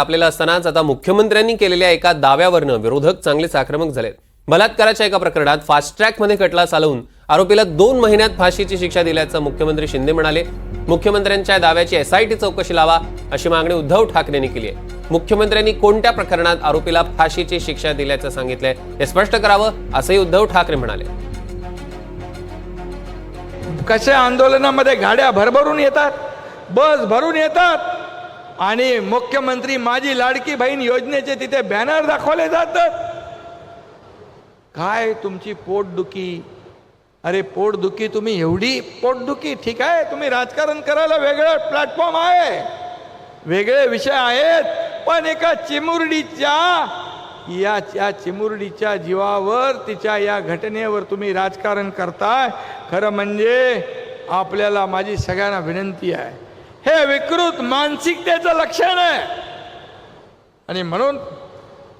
आपल्याला असतानाच आता मुख्यमंत्र्यांनी केलेल्या एका दाव्यावरनं विरोधक चांगलेच आक्रमक झालेत. बलात्काराच्या एका प्रकरणात फास्ट ट्रॅकमध्ये खटला चालवून आरोपीला दोन महिन्यात फाशीची शिक्षा दिल्याचं मुख्यमंत्री शिंदे म्हणाले. मुख्यमंत्र्यांच्या दाव्याची एसआयटी चौकशी लावा अशी मागणी उद्धव ठाकरेंनी केली आहे. मुख्यमंत्र्यांनी कोणत्या प्रकरणात आरोपीला फाशीची शिक्षा दिल्याचं सांगितलंय हे स्पष्ट करावं असंही उद्धव ठाकरे म्हणाले. कशा आंदोलनामध्ये गाड्या भरभरून येतात? बस भरून येतात? आणि मुख्यमंत्री माझी लाडकी बहीण योजनेचे तिथे बॅनर दाखवले जातात. काय तुमची पोटदुखी? अरे पोटदुखी तुम्ही एवढी पोटदुखी? ठीक आहे तुम्ही राजकारण करायला वेगळं प्लॅटफॉर्म आहे. वेगळे विषय आहेत पण एका चिमुरडीच्या या या चिमुरडीच्या जीवावर तिच्या या घटनेवर तुम्ही राजकारण करताय. खरं म्हणजे आपल्याला माझी सगळ्यांना विनंती आहे. हे विकृत मानसिकतेचं लक्षण आहे. आणि म्हणून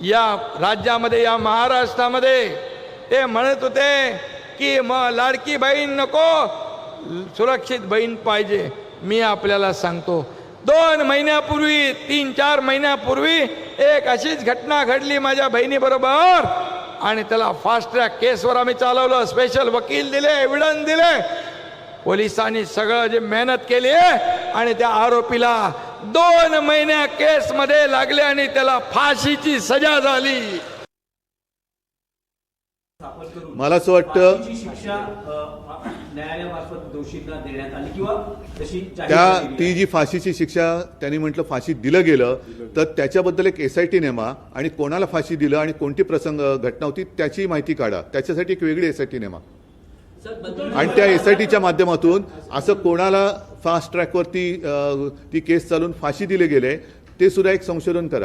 या राज्यामध्ये या महाराष्ट्रामध्ये ते म्हणत होते की मग लाडकी बहीण नको सुरक्षित बहीण पाहिजे. मी आपल्याला सांगतो दोन महिन्यापूर्वी तीन चार महिन्यापूर्वी एक अशीच घटना घडली माझ्या बहिणीबरोबर. आणि त्याला फास्ट ट्रॅक केसवर आम्ही चालवलं स्पेशल वकील दिले एव्हिडन्स दिले. पोलिसांनी सगळं जे मेहनत केली आहे आणि त्या आरोपीला दोन महिन्या केसमध्ये लागले आणि त्याला फाशीची सजा झाली. मला असं वाटतं त्या ती जी फाशीची शिक्षा त्यांनी म्हटलं फाशी दिलं गेलं तर त्याच्याबद्दल एक एस आय टी नेमा आणि कोणाला फाशी दिलं आणि कोणती प्रसंग घटना होती त्याची माहिती काढा. त्याच्यासाठी एक वेगळी एस आय टी नेमा. आणि त्या एस आय टीच्या माध्यमातून असं कोणाला फास्ट ट्रॅकवरती ती केस चालून फाशी दिले गेले ते सुद्धा एक संशोधन करा.